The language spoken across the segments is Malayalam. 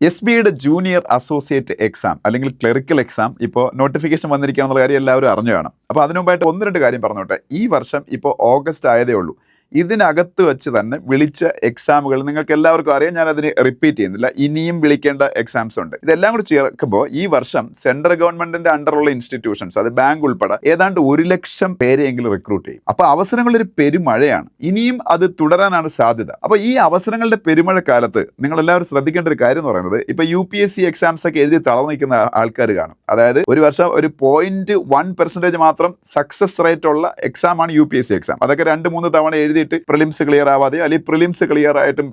എസ് ബിയുടെ ജൂനിയർ അസോസിയേറ്റ് എക്സാം അല്ലെങ്കിൽ ക്ലറിക്കൽ എക്സാം ഇപ്പോൾ നോട്ടിഫിക്കേഷൻ വന്നിരിക്കുക എന്നുള്ള കാര്യം എല്ലാവരും അറിഞ്ഞു കാണും. അപ്പോൾ അതിനുമുമ്പായിട്ട് ഒന്ന് രണ്ട് കാര്യം പറഞ്ഞോട്ടെ. ഈ വർഷം ഇപ്പോൾ ഓഗസ്റ്റ് ആയതേ ഉള്ളൂ. ഇതിനകത്ത് വെച്ച് തന്നെ വിളിച്ച എക്സാമുകൾ നിങ്ങൾക്ക് എല്ലാവർക്കും അറിയാം. ഞാൻ അതിന് റിപ്പീറ്റ് ചെയ്യുന്നില്ല. ഇനിയും വിളിക്കേണ്ട എക്സാംസ് ഉണ്ട്. ഇതെല്ലാം കൂടി ചേർക്കുമ്പോൾ ഈ വർഷം സെൻട്രൽ ഗവൺമെന്റിന്റെ അണ്ടറുള്ള ഇൻസ്റ്റിറ്റ്യൂഷൻസ് അത് ബാങ്ക് ഉൾപ്പെടെ ഏതാണ്ട് ഒരു ലക്ഷം പേരെയെങ്കിലും റിക്രൂട്ട് ചെയ്യും. അപ്പോൾ അവസരങ്ങളൊരു പെരുമഴയാണ്. ഇനിയും അത് തുടരാനാണ് സാധ്യത. അപ്പോൾ ഈ അവസരങ്ങളുടെ പെരുമഴ കാലത്ത് നിങ്ങൾ എല്ലാവരും ശ്രദ്ധിക്കേണ്ട ഒരു കാര്യം എന്ന് പറയുന്നത് ഇപ്പൊ U P S C exams ഒക്കെ എഴുതി തളർന്നു നിൽക്കുന്ന ആൾക്കാർ കാണും. അതായത് ഒരു വർഷം ഒരു പോയിന്റ് വൺ പെർസെന്റേജ് മാത്രം സക്സസ് റേറ്റ് ഉള്ള എക്സാം ആണ് U P S C exam അതൊക്കെ രണ്ട് മൂന്ന് തവണ എഴുതിയിട്ട് പ്രിലിംസ് ക്ലിയർ ആവാതെ അല്ലെങ്കിൽ പ്രിലിംസ് ക്ലിയർ ആയിട്ടും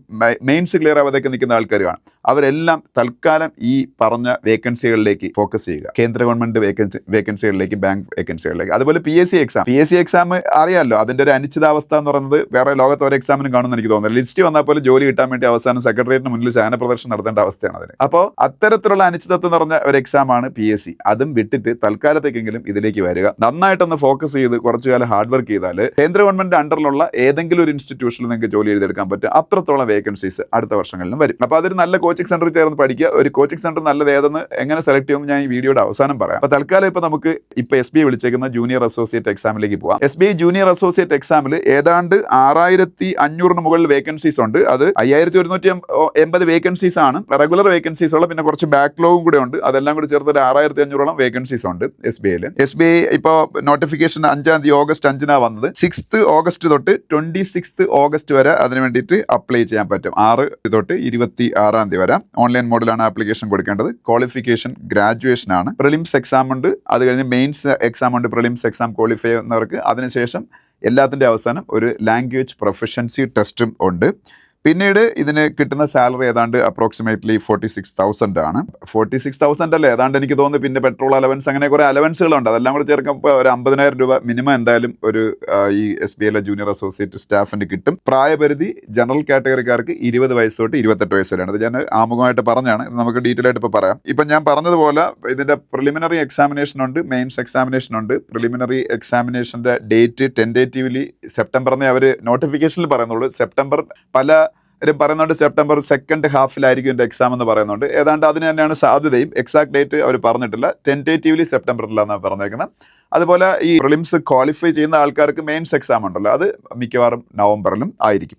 മെയിൻസ് ക്ലിയർ ആവാതെയൊക്കെ നിൽക്കുന്ന ആൾക്കാരുമാണ്. അവരെല്ലാം തൽക്കാലം ഈ പറഞ്ഞ വേക്കൻസികളിലേക്ക് ഫോക്കസ് ചെയ്യുക. കേന്ദ്ര ഗവൺമെന്റ് വേക്കൻസി വേക്കൻസികളിലേക്ക് ബാങ്ക് വേക്കൻസികളിലേക്ക് അതുപോലെ P S C exam P S C exam അറിയാമല്ലോ അതിന്റെ ഒരു അനിശ്ചിതാവസ്ഥ എന്ന് പറയുന്നത് വേറെ ലോകത്ത് ഒരു എക്സാമിനും കാണുമെന്ന് എനിക്ക് തോന്നുന്നില്ല. ലിസ്റ്റ് വന്നാൽ പോലും ജോലി കിട്ടാൻ വേണ്ടി അവസാനം സെക്രട്ടേറിയറ്റിന് മുന്നിൽ ശാന പ്രദർശനം നടത്തേണ്ട അവസ്ഥയാണ് അതിന്. അപ്പോൾ അത്തരത്തിലുള്ള അനിശ്ചിതത്വം പറഞ്ഞ ഒരു എക്സാമാണ് പി എസ് സി അതും വിട്ടിട്ട് തൽക്കാലത്തേക്കെങ്കിലും ഇതിലേക്ക് വരിക. നന്നായിട്ടൊന്ന് ഫോക്കസ് ചെയ്ത് കുറച്ചു കാലം ഹാർഡ് വർക്ക് ചെയ്താൽ കേന്ദ്ര ഗവൺമെന്റ് അണ്ടറിലുള്ള ഏതെങ്കിലും ഒരു ഇൻസ്റ്റിറ്റ്യൂഷനിൽ നിങ്ങൾക്ക് ജോലി എഴുതിയെടുക്കാൻ പറ്റും അത്രത്തോളം വേക്കൻസീസ് അടുത്ത വർഷങ്ങളിലും വരും. അപ്പോൾ അതൊരു നല്ല കോച്ചിങ് സെന്റർ ചേർന്ന് പഠിക്കുക. ഒരു കോച്ചിങ് സെന്റർ നല്ലത് ഏതെന്ന് എങ്ങനെ സെലക്ട് ചെയ്യുമെന്ന് ഞാൻ ഈ വീഡിയോയുടെ അവസാനം പറയാം. അപ്പോൾ തൽക്കാലം ഇപ്പോൾ നമുക്ക് ഇപ്പോൾ എസ് ബി ഐ വിളിച്ചേക്കുന്ന ജൂനിയർ അസോസിയേറ്റ് എക്സാമിലേക്ക് പോവാം. S B I junior associate എക്സാമിൽ ഏതാണ്ട് ആറായിരത്തി അഞ്ഞൂറിന് മുകളിൽ വേക്കൻസീസ് ഉണ്ട്. അത് അയ്യായിരത്തി ഒരുന്നൂറ്റി എൺപത് വേക്കൻസീസ് ആണ്. റെഗുലർ വേക്കൻസീസ് ഉള്ള പിന്നെ കുറച്ച് ബാക്ക്ലോഗും കൂടെ ഉണ്ട്. അതെല്ലാം കൂടി ചേർത്ത് ഒരു ആറായിരത്തി അഞ്ഞൂറോളം വേക്കൻസീസ് ഉണ്ട് എസ് ബി ഐയിൽ എസ് ബി ഐ ഇപ്പോൾ നോട്ടിഫിക്കേഷൻ അഞ്ചാം തീയതി ഓഗസ്റ്റ് അഞ്ചിനാണ് വന്നത്. സിക്സ്ത് ഓഗസ്റ്റ് തൊട്ട് ട്വന്റി സിക്സ്ത് ഓഗസ്റ്റ് വരെ അതിന് വേണ്ടിയിട്ട് അപ്ലൈ ചെയ്യാൻ പറ്റും. ആറ് തൊട്ട് ഇരുപത്തി ആറാം തീയതി വരെ. ഓൺലൈൻ മോഡിലാണ് ആപ്ലിക്കേഷൻ കൊടുക്കേണ്ടത്. ക്വാളിഫിക്കേഷൻ ഗ്രാജുവേഷൻ ആണ്. പ്രിലിംസ് എക്സാം ഉണ്ട്. അത് കഴിഞ്ഞ് മെയിൻസ് എക്സാം ഉണ്ട്. പ്രിലിംസ് എക്സാം ക്വാളിഫൈ ചെയ്യുന്നവർക്ക് അതിനുശേഷം എല്ലാത്തിന്റെ അവസാനം ഒരു ലാംഗ്വേജ് പ്രൊഫഷൻസി ടെസ്റ്റും ഉണ്ട്. പിന്നീട് ഇതിന് കിട്ടുന്ന സാലറി ഏതാണ്ട് അപ്രോക്സിമേറ്റ്ലി ഫോർട്ടി സിക്സ് തൗസൻഡ് ആണ്. ഫോർട്ടി സിക്സ് തൗസൻഡ് അല്ലേ? ഏതാണ്ട് എനിക്ക് തോന്നുന്നു പിന്നെ പെട്രോൾ അലവൻസ് അങ്ങനെ കുറേ അലവൻസുകളുണ്ട് അതെല്ലാം കൂടെ ചേർക്കുമ്പോൾ ഒരു അമ്പതിനായിരം രൂപ മിനിമം എന്തായാലും ഒരു ഈ എസ് ബി ഐയിലെ ജൂനിയർ അസോസിയേറ്റ് സ്റ്റാഫിന് കിട്ടും. പ്രായപരിധി ജനറൽ കാറ്റഗറിക്കാർക്ക് ഇരുപത് വയസ്സ് തൊട്ട് ഇരുപത്തെട്ട് വയസ്സ് വരെയാണ്. ഇത് ഞാൻ ആമുഖമായിട്ട് പറഞ്ഞാണ്. ഇത് നമുക്ക് ഡീറ്റെയിൽ ആയിട്ട് ഇപ്പോൾ പറയാം. ഇപ്പം ഞാൻ പറഞ്ഞതുപോലെ ഇതിന്റെ പ്രിലിമിനറി എക്സാമിനേഷൻ ഉണ്ട് മെയിൻസ് എക്സാമിനേഷൻ ഉണ്ട്. പ്രിലിമിനറി എക്സാമിനേഷന്റെ ഡേറ്റ് ടെൻഡേറ്റീവ്ലി എന്നേ അവർ നോട്ടിഫിക്കേഷനിൽ പറയുന്നുള്ളൂ. സെപ്റ്റംബർ പല പറയുന്നുണ്ട് സെപ്റ്റംബർ സെക്കൻഡ് ഹാഫിലായിരിക്കും എന്റെ എക്സാം എന്ന് പറയുന്നുണ്ട്. ഏതാണ്ട് അതിന് തന്നെയാണ് സാധ്യതയും. എക്സാക്ട് ഡേറ്റ് അവർ പറഞ്ഞിട്ടില്ല. ടെന്റേറ്റീവ്ലി സെപ്റ്റംബറിലാണ് പറഞ്ഞേക്കുന്നത്. അതുപോലെ ഈ പ്രിലിംസ് ക്വാളിഫൈ ചെയ്യുന്ന ആൾക്കാർക്ക് മെയിൻസ് എക്സാം ഉണ്ടല്ലോ. അത് മിക്കവാറും നവംബറിലും ആയിരിക്കും.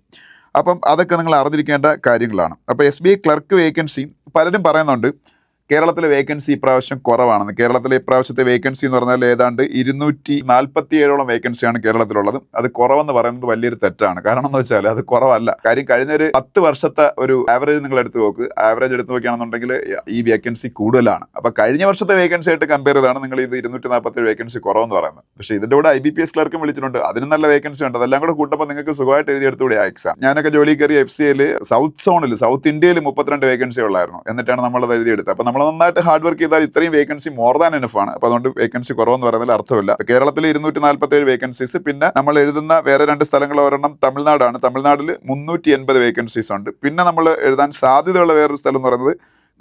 അപ്പം അതൊക്കെ നിങ്ങൾ അറിഞ്ഞിരിക്കേണ്ട കാര്യങ്ങളാണ്. അപ്പോൾ S B I clerk vacancy പലരും പറയുന്നുണ്ട്. കേരളത്തിലെ വേക്കൻസി ഇപ്രാവശ്യം കുറവാണെന്ന്. കേരളത്തിലെ ഇപ്രാവശ്യത്തെ വേക്കൻസി എന്ന് പറഞ്ഞാൽ ഏതാണ്ട് ഇരുന്നൂറ്റി നാൽപ്പത്തി ഏഴോളം വേക്കൻസിയാണ് കേരളത്തിലുള്ളത്. അത് കുറവെന്ന് പറയുന്നത് വലിയൊരു തെറ്റാണ്. കാരണം എന്ന് വെച്ചാൽ അത് കുറവല്ല. കാര്യം കഴിഞ്ഞ ഒരു പത്ത് വർഷത്തെ ഒരു ആവറേജ് നിങ്ങൾ എടുത്ത് നോക്ക്. ആവറേജ് എടുത്ത് നോക്കുകയാണെന്നുണ്ടെങ്കിൽ ഈ വേക്കൻസി കൂടുതലാണ്. അപ്പൊ കഴിഞ്ഞ വർഷത്തെ വേക്കൻസി ആയിട്ട് കമ്പയർ ചെയ്താണ് നിങ്ങൾ ഇത് ഇരുന്നൂറ്റി നാൽപ്പത്തി വേക്കൻസി കുറവെന്ന് പറയുന്നത്. പക്ഷേ ഇതിന്റെ കൂടെ ഐ ബി പി എസ് ക്ലർക്കും വിളിച്ചിട്ടുണ്ട്. അതിന് നല്ല വേക്കൻസി ഉണ്ട്. അതെല്ലാം കൂടെ കൂട്ടുമ്പോൾ നിങ്ങൾക്ക് സുഖമായിട്ട് എഴുതിയെടുത്തുകൂടെ ആ എക്സാം ഞാനൊക്കെ ജോലി കയറി എഫ് സി എൽ സൗത്ത് സോണിൽ സൗത്ത് ഇന്ത്യയിൽ മുപ്പത്തിരണ്ട് വേക്കൻസി ഉള്ളായിരുന്നു. എന്നിട്ടാണ് നമ്മളത് എഴുതിയെടുത്തത്. അപ്പോൾ നമ്മൾ നന്നായിട്ട് ഹാർഡ് വർക്ക് ചെയ്താൽ ഇത്രയും വേക്കൻസി മോർ ദാൻ എനഫ് ആണ്. അപ്പോൾ അതുകൊണ്ട് വേക്കൻസി കുറവെന്ന് പറയുന്നതിൽ അർത്ഥമില്ല. കേരളത്തിൽ ഇരുന്നൂറ്റി നാൽപ്പത്തി ഏഴ് വേക്കൻസീസ് പിന്നെ നമ്മൾ എഴുതുന്ന വേറെ രണ്ട് സ്ഥലങ്ങൾ ഒരെണ്ണം തമിഴ്നാടാണ്. തമിഴ്നാട്ടിൽ മുന്നൂറ്റി എൺപത് വേക്കൻസീസ് ഉണ്ട്. പിന്നെ നമ്മൾ എഴുതാൻ സാധ്യതയുള്ള വേറൊരു സ്ഥലം എന്ന് പറയുന്നത്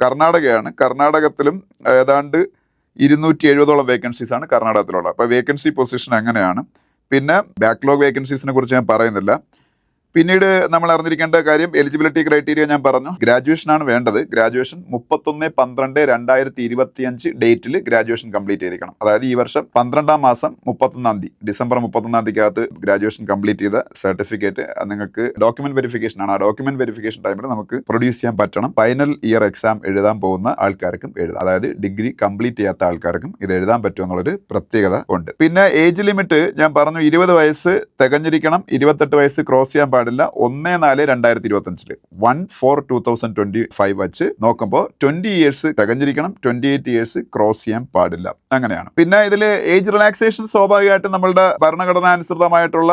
കർണാടകയാണ്. കർണാടകത്തിലും ഏതാണ്ട് ഇരുന്നൂറ്റി എഴുപതോളം വേക്കൻസീസ് ആണ് കർണാടകത്തിലുള്ളത്. അപ്പോൾ വേക്കൻസി പൊസിഷൻ അങ്ങനെയാണ്. പിന്നെ ബാക്ക്ലോഗ് വേക്കൻസീസിനെ കുറിച്ച് ഞാൻ പറയുന്നില്ല. പിന്നീട് നമ്മൾ അറിഞ്ഞിരിക്കേണ്ട കാര്യം എലിജിബിലിറ്റി ക്രൈറ്റീരിയ ഞാൻ പറഞ്ഞു. ഗ്രാജുവേഷൻ ആണ് വേണ്ടത്. ഗ്രാജുവേഷൻ മുപ്പത്തൊന്ന് പന്ത്രണ്ട് രണ്ടായിരത്തി ഇരുപത്തിയഞ്ച് ഡേറ്റിൽ ഗ്രാജുവേഷൻ കംപ്ലീറ്റ് ചെയ്തിരിക്കണം. അതായത് ഈ വർഷം പന്ത്രണ്ടാം മാസം മുപ്പത്തൊന്നാം തീയതി ഡിസംബർ മുപ്പത്തൊന്നാം തീയതിക്കകത്ത് ഗ്രാജുവേഷൻ കംപ്ലീറ്റ് ചെയ്ത സർട്ടിഫിക്കറ്റ് നിങ്ങൾക്ക് ഡോക്യുമെന്റ് വെരിഫിക്കേഷൻ ആണ്. ആ ഡോക്യുമെന്റ് വെരിഫിക്കേഷൻ ടൈമിൽ നമുക്ക് പ്രൊഡ്യൂസ് ചെയ്യാൻ പറ്റണം. ഫൈനൽ ഇയർ എക്സാം എഴുതാൻ പോകുന്ന ആൾക്കാർക്കും എഴുതാം. അതായത് ഡിഗ്രി കംപ്ലീറ്റ് ചെയ്യാത്ത ആൾക്കാർക്കും ഇത് എഴുതാൻ പറ്റും എന്നുള്ളൊരു പ്രത്യേകത ഉണ്ട്. പിന്നെ ഏജ് ലിമിറ്റ് ഞാൻ പറഞ്ഞു ഇരുപത് വയസ്സ് തികഞ്ഞിരിക്കണം ഇരുപത്തെട്ട് വയസ്സ് ക്രോസ് ചെയ്യാൻ പാടില്ല. ഒന്ന് നാല് രണ്ടായിരത്തി ഇരുപത്തഞ്ചിൽ. One four two thousand twenty five വച്ച് നോക്കുമ്പോൾ ട്വന്റി ഇയേഴ്സ് തികഞ്ഞിരിക്കണം. ട്വന്റി എയ്റ്റ് ഇയേഴ്സ് ക്രോസ് ചെയ്യാൻ പാടില്ല. അങ്ങനെയാണ്. പിന്നെ ഇതിൽ ഏജ് റിലാക്സേഷൻ സ്വാഭാവികമായിട്ടും നമ്മളുടെ ഭരണഘടനാനുസൃതമായിട്ടുള്ള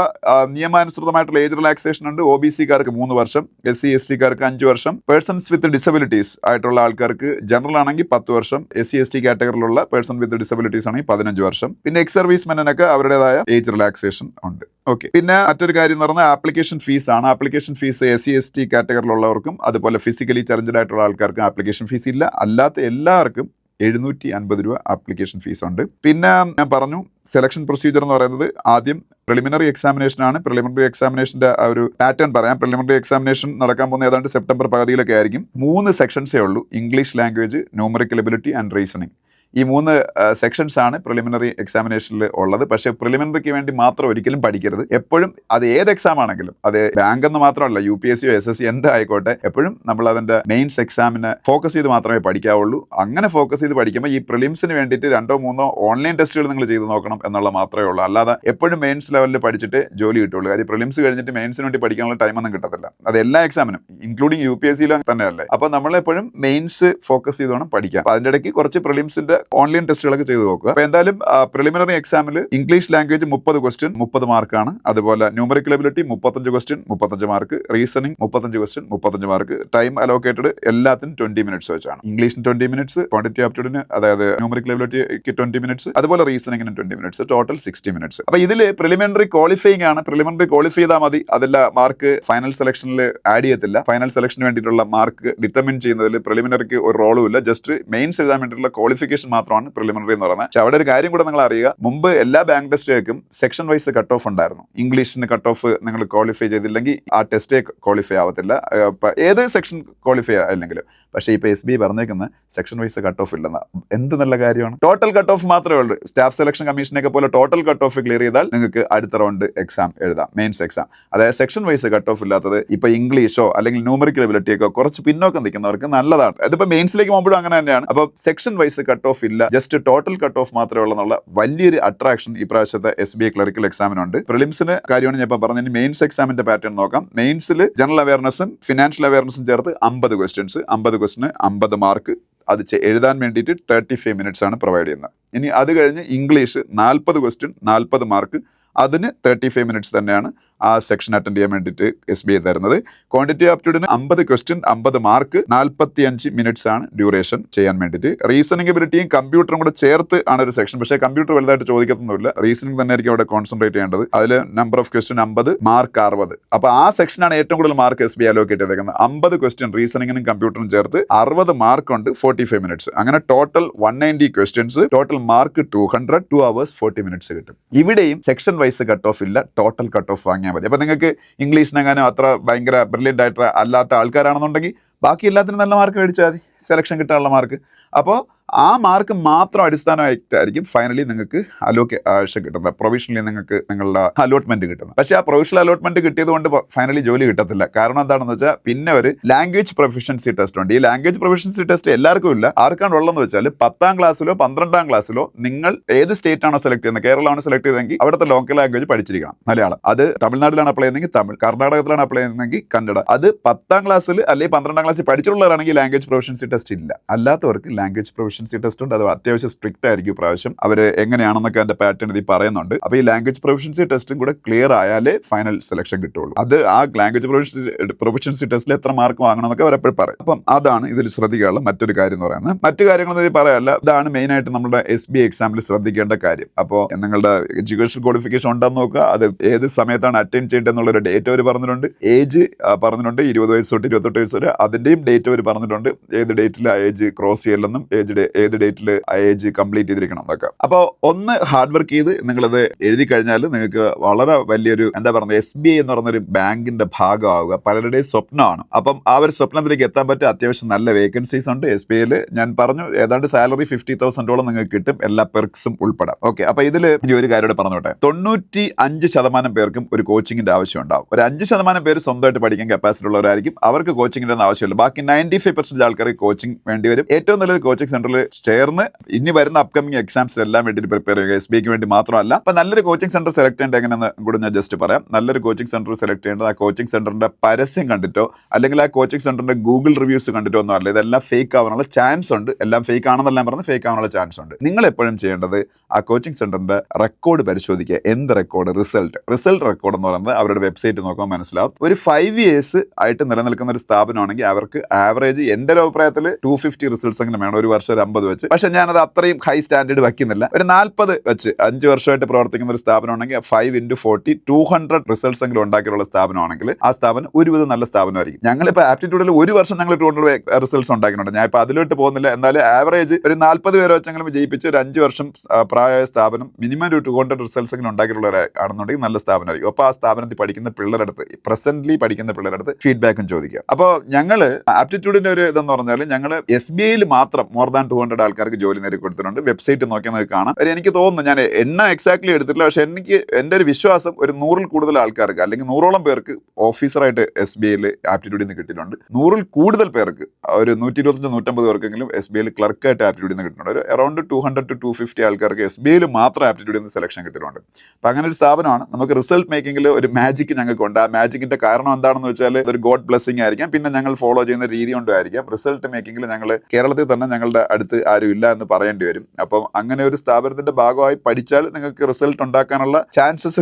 നിയമാനുസൃതമായിട്ടുള്ള ഏജ് റിലാക്സേഷൻ ഉണ്ട്. ഒ ബി സിക്കാർക്ക് മൂന്ന് വർഷം എസ് സി എസ് ടിക്കാർക്ക് അഞ്ച് വർഷം. പേഴ്സൺസ് വിത്ത് ഡിസബിലിറ്റീസ് ആയിട്ടുള്ള ആൾക്കാർക്ക് ജനറൽ ആണെങ്കിൽ പത്ത് വർഷം എസ് സി എസ് ടി കാറ്റഗറിയിലുള്ള പേഴ്സൺ വിത്ത് ഡിസബിലിറ്റീസ് ആണെങ്കിൽ പതിനഞ്ച് വർഷം. പിന്നെ എക്സ് സർവീസ് മെനൊക്കെ അവരുടേതായ ഏജ് റിലാക്സേഷൻ ഉണ്ട്. ഓക്കെ പിന്നെ മറ്റൊരു കാര്യം എന്ന് പറഞ്ഞാൽ ആപ്ലിക്കേഷൻ ഫീസ് ആണ് application fees S C S T കാറ്റഗറിയിലുള്ളവർക്കും അതുപോലെ ഫിസിക്കലി ചലഞ്ചഡ് ആയിട്ടുള്ള ആൾക്കാർക്കും ആപ്ലിക്കേഷൻ ഫീസ് ഇല്ല. അല്ലാത്ത എല്ലാവർക്കും എഴുന്നൂറ്റി അൻപത് രൂപ ആപ്ലിക്കേഷൻ ഫീസ് ഉണ്ട് പിന്നെ ഞാൻ പറഞ്ഞു സെലക്ഷൻ പ്രൊസീജിയർ എന്ന് പറയുന്നത് ആദ്യം പ്രിലിമിനറി എക്സാമിനേഷൻ ആണ് പ്രിലിമിനറി എക്സാമിനേഷന്റെ ആ ഒരു പാറ്റേൺ പറയാം. പ്രിലിമിനറി എക്സാമിനേഷൻ നടക്കാൻ പോകുന്ന ഏതാണ്ട് സെപ്റ്റംബർ പകുതിയിലൊക്കെ ആയിരിക്കും. മൂന്ന് സെക്ഷൻസേ ഉള്ളൂ English language numerical ability and reasoning. ഈ മൂന്ന് സെക്ഷൻസ് ആണ് പ്രിലിമിനറി എക്സാമിനേഷനിൽ ഉള്ളത്. പക്ഷേ പ്രിലിമിനറിക്ക് വേണ്ടി മാത്രം ഒരിക്കലും പഠിക്കരുത്. എപ്പോഴും അത് ഏത് എക്സാം ആണെങ്കിലും അത് ബാങ്ക് എന്ന് മാത്രമല്ല യു പി എസ് സിയോ എസ് എസ് സി എന്തായിക്കോട്ടെ എപ്പോഴും നമ്മൾ അതിന്റെ മെയിൻസ് എക്സാമിന് ഫോക്കസ് ചെയ്ത് മാത്രമേ പഠിക്കാവുള്ളൂ. അങ്ങനെ ഫോക്കസ് ചെയ്ത് പഠിക്കുമ്പോൾ ഈ പ്രിലിംസിന് വേണ്ടിയിട്ട് രണ്ടോ മൂന്നോ ഓൺലൈൻ ടെസ്റ്റുകൾ നിങ്ങൾ ചെയ്ത് നോക്കണം എന്നുള്ള മാത്രമേ ഉള്ളൂ. അല്ലാതെ എപ്പോഴും മെയിൻസ് ലെവലിൽ പഠിച്ചിട്ട് ജോലി കിട്ടുള്ളൂ. കാര്യം പ്രിലിംസ് കഴിഞ്ഞിട്ട് മെയിൻസിന് വേണ്ടി പഠിക്കാനുള്ള ടൈമൊന്നും കിട്ടത്തില്ല. അത് എല്ലാ എക്സാമിനും ഇൻക്ലൂഡിങ് യു പി എസ് സിയിലും തന്നെയല്ലേ. അപ്പോൾ നമ്മൾ എപ്പോഴും മെയിൻസ് ഫോക്കസ് ചെയ്ത് വേണം പഠിക്കാം അതിന്റെ ഇടയ്ക്ക് കുറച്ച് പ്രിലിംസിന്റെ ഓൺലൈൻ ടെസ്റ്റുകളൊക്കെ ചെയ്തു നോക്കുക. അപ്പോൾ എന്തായാലും പ്രിലിമിനറി എക്സാമിൽ ഇംഗ്ലീഷ് ലാംഗ്വേജ് മുപ്പത് ക്വസ്റ്റ്യൻ മുപ്പത് മാർക്കാണ് അതുപോലെ ന്യൂമറിക്കൽ എബിലിറ്റി മുപ്പത്തഞ്ച് ക്വസ്റ്റ്യൻ മുപ്പത്തഞ്ച് മാർക്ക് റീസണിംഗ് മുപ്പത്തഞ്ച് ക്വസ്റ്റ്യൻ മുപ്പത്തഞ്ച് മാർക്ക് ടൈം അലോക്കേറ്റഡ് എല്ലാത്തിനും ട്വന്റി മിനിറ്റ്സ് വെച്ചാണ്. ഇംഗ്ലീഷിന് ട്വന്റി മിനിറ്റ്സ് ക്വാണ്ടിറ്റി ആപ്റ്റിറ്റ്യൂഡിന് അതായത് ന്യൂമറിക്കൽ എബിലിറ്റിക്ക് ട്വന്റി മിനിറ്റ്സ് അതുപോലെ റീസണിങ്ങിന് twenty minutes total sixty minutes അപ്പോൾ ഇതിൽ പ്രിലിമിനറി ക്വാളിഫയിങ് ആണ്. പ്രിലിമിനറി ക്വാളിഫൈ ചെയ്താൽ മതി. അതല്ല മാർക്ക് ഫൈനൽ സെലക്ഷനിൽ ആഡ് ചെയ്യത്തില്ല. ഫൈനൽ സെലക്ഷന് വേണ്ടിയിട്ടുള്ള മാർക്ക് ഡിറ്റർമിൻ ചെയ്യുന്നതിൽ പ്രിലിമിനറിക്ക് ഒരു റോളും ഇല്ല. ജസ്റ്റ് മെയിൻസ് എഴുതാൻ വേണ്ടിയിട്ടുള്ള ക്വാളിഫിക്കേഷൻ മാത്രമാണ് പ്രിലിമിനറി എന്ന് പറയുന്നത്. പക്ഷെ അവിടെ ഒരു കാര്യം കൂടെ നിങ്ങൾ അറിയുക. മുമ്പ് എല്ലാ ബാങ്ക് ടെസ്റ്റുകൾക്കും സെക്ഷൻ വൈസ് കട്ട് ഓഫ് ഉണ്ടായിരുന്നു. ഇംഗ്ലീഷിന് കട്ട് ഓഫ് നിങ്ങൾ ക്വാളിഫൈ ചെയ്തില്ലെങ്കിൽ ആ ടെസ്റ്റേ ക്വാളിഫൈ ആവത്തില്ല. ഏത് സെക്ഷൻ ക്വാളിഫൈ ആയില്ലെങ്കിലും പക്ഷേ ഇപ്പോൾ എസ് ബി പറഞ്ഞേക്കുന്ന സെക്ഷൻ വൈസ് കട്ട് ഓഫ് ഇല്ലെന്ന. എന്ത് നല്ല കാര്യമാണ്? ടോട്ടൽ കട്ട് ഓഫ് മാത്രമേ ഉള്ളൂ. സ്റ്റാഫ് സെലക്ഷൻ കമ്മീഷനൊക്കെ പോലെ ടോട്ടൽ കട്ട് ഓഫ് ക്ലിയർ ചെയ്താൽ നിങ്ങൾക്ക് അടുത്ത റൗണ്ട് എക്സാം എഴുതാം മെയിൻസ് എക്സാം അതായത് സെക്ഷൻ വൈസ് കട്ട് ഓഫ് ഇല്ലാത്തത് ഇപ്പോൾ ഇംഗ്ലീഷോ അല്ലെങ്കിൽ ന്യൂമറിക്കൽ എബിലിറ്റിയൊക്കെ കുറച്ച് പിന്നോക്കം നിൽക്കുന്നവർക്ക് നല്ലതാണ്. അതിപ്പോൾ മെയിൻസിലേക്ക് പോകുമ്പോഴും അങ്ങനെ തന്നെയാണ്. അപ്പോൾ സെക്ഷൻ വൈസ് കട്ട് ഓഫ് ഇല്ല. ജസ്റ്റ് ടോട്ടൽ കട്ട് ഓഫ് മാത്രമേ ഉള്ളൂ എന്നുള്ള വലിയൊരു അട്രാക്ഷൻ ഈ പ്രാവശ്യത്തെ എസ് ബി ഐ ക്ലറിക്കൽ എക്സാമിനുണ്ട് പ്രിലിംസിന് കാര്യമാണ് ഞാൻ ഇപ്പോൾ പറഞ്ഞത്. മെയിൻസ് എക്സാമിന്റെ പാറ്റേൺ നോക്കാം. മെയിൻസിൽ ജനറൽ അവയർനെസ്സും ഫിനാൻഷ്യൽ അവയർനെസ്സും ചേർത്ത് അമ്പത് ക്വസ്റ്റ്യൻസ് അമ്പത് ക്വസ്റ്റിന് അമ്പത് മാർക്ക് അത് എഴുതാൻ വേണ്ടിയിട്ട് തേർട്ടി ഫൈവ് മിനിറ്റ്സ് ആണ് പ്രൊവൈഡ് ചെയ്യുന്നത്. ഇനി അത് കഴിഞ്ഞ് ഇംഗ്ലീഷ് നാൽപ്പത് ക്വസ്റ്റ്യൻ നാൽപ്പത് മാർക്ക് അതിന് തേർട്ടി ഫൈവ് മിനിറ്റ്സ് തന്നെയാണ് ആ സെക്ഷൻ അറ്റൻഡ് ചെയ്യാൻ വേണ്ടിയിട്ട് എസ് ബി ഐ തരുന്നത്. ക്വാണ്ടിറ്റി ആപ്റ്റിറ്റ്യൂഡിന് അമ്പത് ക്വസ്റ്റ്യൻ അമ്പത് മാർക്ക് നാൽപ്പത്തി അഞ്ച് മിനിറ്റ്സ് ആണ് ഡ്യൂറേഷൻ ചെയ്യാൻ വേണ്ടിയിട്ട്. റീസണിംഗ് എബിലിറ്റിയും കമ്പ്യൂട്ടറും കൂടെ ചേർത്ത് ആണ് ഒരു സെക്ഷൻ പക്ഷേ കമ്പ്യൂട്ടർ വലുതായിട്ട് ചോദിക്കത്തൊന്നുമില്ല. റീസണിംഗ് തന്നെ ആയിരിക്കും അവിടെ കോൺസെൻട്രേറ്റ് ചെയ്യേണ്ടത്. അതിൽ നമ്പർ ഓഫ് ക്വസ്റ്റ്യൻ അമ്പത് മാർക്ക് അറുപത്. അപ്പോൾ ആ സെക്ഷനാണ് ഏറ്റവും കൂടുതൽ മാർക്ക് എസ് ബി അലോക്കേറ്റ് ചെയ്തേക്കുന്നത്. അമ്പത് ക്വസ്റ്റ്യൻ റീസണിംഗിനും കമ്പ്യൂട്ടറും ചേർത്ത് അറുപത് മാർക്ക് ഉണ്ട് ഫോർട്ടി ഫൈവ് മിനിറ്റ്സ് അങ്ങനെ total one ninety questions total mark two hundred two hours forty minutes കിട്ടും. ഇവിടെയും സെക്ഷൻ വൈസ് കട്ട് ഓഫ് ഇല്ല ടോട്ടൽ കട്ട് ഓഫ് വാങ്ങിയാൽ മതി. അപ്പോൾ നിങ്ങൾക്ക് ഇംഗ്ലീഷിനെങ്ങാനും അത്ര ഭയങ്കര ബ്രില്യന്റ് ആയിട്ട് അല്ലാത്ത ആൾക്കാരാണെന്നുണ്ടെങ്കിൽ ബാക്കി എല്ലാത്തിനും നല്ല മാർക്ക് മേടിച്ചാൽ മതി. സെലക്ഷൻ കിട്ടാനുള്ള മാർക്ക് അപ്പോൾ ആ മാർക്ക് മാത്രം അടിസ്ഥാനമായിട്ടായിരിക്കും ഫൈനലി നിങ്ങൾക്ക് അലോക്കെ ആഴ്ച കിട്ടുന്നത്. പ്രൊവിഷണലി നിങ്ങൾക്ക് നിങ്ങളുടെ അലോട്ട്മെന്റ് കിട്ടുന്നത്. പക്ഷേ ആ പ്രൊവിഷണൽ അലോട്ട്മെന്റ് കിട്ടിയത് കൊണ്ട് ഫൈനലി ജോലി കിട്ടത്തില്ല. കാരണം എന്താണെന്ന് വെച്ചാൽ പിന്നെ ഒരു ലാംഗ്വേജ് പ്രൊഫിഷ്യൻസി ടെസ്റ്റ് ഉണ്ട്. ഈ ലാംഗ്വേജ് പ്രൊഫിഷ്യൻസി ടെസ്റ്റ് എല്ലാവർക്കും ഇല്ല. ആർക്കാണ് ഉള്ളതെന്ന് വെച്ചാൽ പത്താം ക്ലാസ്സിലോ പന്ത്രണ്ടാം ക്ലാസ്സിലോ നിങ്ങൾ ഏത് സ്റ്റേറ്റ് ആണോ സെലക്ട് ചെയ്യുന്നത്? കേരളമാണ് സെലക്ട് ചെയ്തതെങ്കിൽ അവിടുത്തെ ലോക്കൽ ലാംഗ്വേജ് പഠിച്ചിരിക്കണം. മലയാളം. അത് തമിഴ്നാട്ടിലാണ് അപ്ലൈ ചെയ്യുന്നതെങ്കിൽ തമിഴ് കർണാടകത്തിലാണ് അപ്ലൈ ചെയ്യുന്നതെങ്കിൽ കന്നഡ. അത് പത്താം ക്ലാസ്സിൽ അല്ലെങ്കിൽ പന്ത്രണ്ടാം ക്ലാസ്സിൽ പഠിച്ചിട്ടുള്ളവരാണെങ്കിൽ ലാംഗ്വേജ് പ്രൊഫിഷ്യൻസി ടെസ്റ്റ് ഇല്ല. അല്ലാത്തവർക്ക് ലാംഗ്വേജ് പ്രൊഫിഷ്യൻസി ടെസ്റ്റ് ഉണ്ട്. അത് അത്യാവശ്യം സ്ട്രിക്റ്റ് ആയിരിക്കും പ്രാവശ്യം അവർ എങ്ങനെയാണെന്നൊക്കെ അതിന്റെ പാറ്റേൺ ഇതിൽ പറയുന്നുണ്ട്. അപ്പോൾ ഈ ലാംഗ്വേജ് പ്രൊഫിഷ്യൻസി ടെസ്റ്റും കൂടെ ക്ലിയർ ആയാലേ ഫൈനൽ സെലക്ഷൻ കിട്ടുള്ളൂ അത് ആ ലാംഗ്വേജ് പ്രൊഫിഷ്യൻസി പ്രൊഫഷൻസി ടെസ്റ്റിൽ എത്ര മാർക്ക് വാങ്ങണം എന്നൊക്കെ അവരെപ്പോഴും പറയും. അപ്പം അതാണ് ഇതിൽ ശ്രദ്ധിക്കാനുള്ള മറ്റൊരു കാര്യം എന്ന് പറയുന്നത് മറ്റു കാര്യങ്ങളൊന്നും ഇതിൽ പറയാനല്ല ഇതാണ് മെയിൻ ആയിട്ട് നമ്മുടെ എസ് ബി എക്സാമിൽ ശ്രദ്ധിക്കേണ്ട കാര്യം. അപ്പോൾ നിങ്ങളുടെ എഡ്യൂക്കേഷൻ ക്വാളിഫിക്കേഷൻ ഉണ്ടെന്ന് നോക്കുക. അത് ഏത് സമയത്താണ് അറ്റൻഡ് ചെയ്യേണ്ടത് എന്നുള്ള ഒരു ഡേറ്റ് അവർ പറഞ്ഞിട്ടുണ്ട് ഏജ് പറഞ്ഞിട്ടുണ്ട്. ഇരുപത് വയസ്സ് തൊട്ട് ഇരുപത്തെട്ട് വയസ്സ് വരെ അതിന്റെയും ഡേറ്റ് അവർ പറഞ്ഞിട്ടുണ്ട്. ഏത് ഡേറ്റിൽ ആ ഏജ് ക്രോസ് ചെയ്യില്ലെന്നും ഏജ് ഏത് ഡേറ്റിൽ ഏജ് കംപ്ലീറ്റ് ചെയ്തിരിക്കണം എന്നൊക്കെ. അപ്പോൾ ഒന്ന് ഹാർഡ് വർക്ക് ചെയ്ത് നിങ്ങളത് എഴുതി കഴിഞ്ഞാൽ നിങ്ങൾക്ക് വളരെ വലിയൊരു എന്താ പറയുക എസ് ബി ഐ എന്ന് പറയുന്ന ഒരു ബാങ്കിന്റെ ഭാഗമാവുക. പലരുടെയും സ്വപ്നമാണ്. അപ്പം ആ ഒരു സ്വപ്നത്തിലേക്ക് എത്താൻ പറ്റിയ അത്യാവശ്യം നല്ല വേക്കൻസീസ് ഉണ്ട്. എസ് ബി ഐയിൽ ഞാൻ പറഞ്ഞു ഏതാണ്ട് സാലറി ഫിഫ്റ്റി തൗസൻഡോളം നിങ്ങൾക്ക് കിട്ടും. എല്ലാ പെർക്സും ഉൾപ്പെടാം. ഓക്കെ അപ്പൊ ഇതിൽ ഇനി ഒരു കാര്യം പറഞ്ഞോട്ടെ. തൊണ്ണൂറ്റി അഞ്ച് ശതമാനം പേർക്കും ഒരു കോച്ചിങ്ങിന്റെ ആവശ്യം ഉണ്ടാവും. ഒരു അഞ്ച് ശതമാനം പേര് സ്വന്തമായിട്ട് പഠിക്കാൻ കപ്പാസിറ്റി ഉള്ളവരായിരിക്കും. അവർക്ക് കോച്ചിങ്ങിന്റെ ആവശ്യമില്ല. ബാക്കി നയന്റി ഫൈവ് പെർസെന്റ് ആൾക്കാർക്ക് കോച്ചിങ് വേണ്ടി വരും. ഏറ്റവും നല്ലൊരു കോച്ചിങ് സെന്ററിൽ ചേർന്ന് ഇനി വരുന്ന അപ്കമിങ് എക്സാംസിലെല്ലാം വേണ്ടി പ്രിപ്പയർ ചെയ്യുക. എസ് ബിക്ക് വേണ്ടി മാത്രമല്ല. അപ്പൊ നല്ലൊരു കോച്ചിങ് സെന്റർ സെലക്ട് ചെയ്യേണ്ടത് എങ്ങനെയെന്ന് കൂടെ ഞാൻ ജസ്റ്റ് പറയാം. നല്ലൊരു കോച്ചിങ് സെന്റർ സെലക്ട് ചെയ്യേണ്ടത് ആ കോച്ചിങ് സെന്ററിന്റെ പരസ്യം കണ്ടിട്ടോ അല്ലെങ്കിൽ ആ കോച്ചിങ് സെന്ററിന്റെ ഗൂഗിൾ റിവ്യൂസ് കണ്ടിട്ടോ ഒന്നും അല്ല. ഇതെല്ലാം ഫേക്ക് ആവാനുള്ള ചാൻസ് ഉണ്ട്. എല്ലാം ഫേക്ക് ആണെന്നെല്ലാം പറഞ്ഞ് ഫേക്ക് ആവാനുള്ള ചാൻസ് ഉണ്ട്. നിങ്ങൾ എപ്പോഴും ചെയ്യേണ്ടത് ആ കോച്ചിങ് സെന്ററിന്റെ റെക്കോർഡ് പരിശോധിക്കുക. എന്ത് റെക്കോർഡ് റിസൾട്ട് റിസൾട്ട് റെക്കോർഡ് എന്ന് പറയുന്നത് അവരുടെ വെബ്സൈറ്റ് നോക്കുമ്പോൾ മനസ്സിലാവും. ഒരു ഫൈവ് ഇയേഴ്സ് ആയിട്ട് നിലനിൽക്കുന്ന ഒരു സ്ഥാപനമാണെങ്കിൽ അവർക്ക് ആവറേജ് എന്റെ ഒരു അഭിപ്രായത്തിൽ ടു ഫിഫ്റ്റി റിസൾട്ട്സ് എങ്ങനെ വേണം. ഒരു വർഷം ഒരു അമ്പത് വെച്ച്. പക്ഷെ ഞാനത് അത്രയും ഹൈ സ്റ്റാൻഡേർഡ് വയ്ക്കുന്നില്ല ഒരു നാൽപ്പത് വെച്ച്. അഞ്ച് വർഷമായിട്ട് പ്രവർത്തിക്കുന്ന ഒരു സ്ഥാപനം ഉണ്ടെങ്കിൽ five into forty two hundred results എങ്കിലും ഉണ്ടാക്കിയിട്ടുള്ള സ്ഥാപനമാണെങ്കിൽ ആ സ്ഥാപനം ഒരുവിധം നല്ല സ്ഥാപനമായിരിക്കും. ഞങ്ങളിപ്പോൾ ആപ്റ്റിറ്റ്യൂഡിൽ ഒരു വർഷം ഞങ്ങൾ ടു ഹൺഡ്രഡ് റിസൾട്ട്സ് ഉണ്ടാക്കിയിട്ടുണ്ട്. ഞാൻ ഇപ്പോൾ അതിലോട്ട് പോകുന്നില്ല. എന്നാലും ആവറേജ് ഒരു നാൽപ്പത് പേരെ വെച്ചെങ്കിലും ജയിപ്പിച്ച് ഒരു അഞ്ച് വർഷം പ്രായമായ സ്ഥാപനം മിനിമം ഒരു ടു ഹൺഡ്രഡ് റിസൾട്ട്സ് എങ്കിലും ഉണ്ടാക്കിയിട്ടുള്ളവരാണെന്നുണ്ടെങ്കിൽ നല്ല സ്ഥാപനമായിരിക്കും. അപ്പോൾ ആ സ്ഥാപനത്തിൽ പഠിക്കുന്ന പിള്ളേരടുത്ത് പ്രസന്റ്ലി പഠിക്കുന്ന പിള്ളേരടുത്ത് ഫീഡ്ബാക്കും ചോദിക്കുക. അപ്പോൾ ഞങ്ങൾ ആപ്റ്റിറ്റ്യൂഡിന്റെ ഒരു ഇതെന്ന് പറഞ്ഞാൽ ഞങ്ങൾ എസ് ബി ഐയിൽ മാത്രം മോർ ദാൻ ടു ഹൺഡ്രഡ് ആൾക്കാർക്ക് ജോലി നേടി കൊടുത്തിട്ടുണ്ട്. വെബ്സൈറ്റ് നോക്കിയാൽ നമുക്ക് കാണാം. എനിക്ക് തോന്നുന്നു ഞാൻ എണ്ണ എക്സാക്ട്ലി എടുത്തിട്ടില്ല. പക്ഷെ എനിക്ക് എന്റെ ഒരു വിശ്വാസം ഒരു നൂറിൽ കൂടുതൽ ആൾക്കാർക്ക് അല്ലെങ്കിൽ നൂറോളം പേർക്ക് ഓഫീസറായിട്ട് എസ് ബി ഐയിൽ ആപ്റ്റിറ്റ്യൂഡിൽ നിന്ന് കിട്ടിയിട്ടുണ്ട്. നൂറിൽ കൂടുതൽ പേർക്ക് ഒരു നൂറ്റി ഇരുപത്തഞ്ച് നൂറ്റമ്പത് പേർക്കെങ്കിലും എസ് ബി ഐയിൽ ക്ലർക്കായിട്ട് ആപ്റ്റിറ്റ്യൂഡിൽ നിന്ന് കിട്ടിയിട്ടുണ്ട്. ഒരു around two hundred two two fifty ആൾക്കാർക്ക് എസ് ബി ഐയിൽ മാത്രം ആപ്റ്റിറ്റ്യൂഡിൽ നിന്ന് സെലക്ഷൻ കിട്ടിയിട്ടുണ്ട്. അപ്പം അങ്ങനെ ഒരു സ്ഥാപനമാണ്. നമുക്ക് റിസൾട്ട് മേക്കിങ്ങിൽ ഒരു മാജിക് ഞങ്ങൾക്കുണ്ട്. ആ മാജിക്കിന്റെ കാരണം എന്താണെന്ന് വെച്ചാൽ ഒരു ഗോഡ് ബ്ലെസ്സിങ് ആയിരിക്കാം. പിന്നെ ഞങ്ങൾ ഫോളോ ചെയ്യുന്ന രീതി കൊണ്ടായിരിക്കാം റിസൾട്ട് മേക്കിങ്ങിൽ ഞങ്ങൾ കേരളത്തിൽ തന്നെ ഞങ്ങളുടെ അടുത്ത് ആരും ഇല്ല എന്ന് പറയേണ്ടി വരും. അപ്പം അങ്ങനെ ഒരു സ്ഥാപനത്തിന്റെ ഭാഗമായി പഠിച്ചാൽ നിങ്ങൾക്ക് റിസൾട്ട് ഉണ്ടാക്കാനുള്ള ചാൻസസ്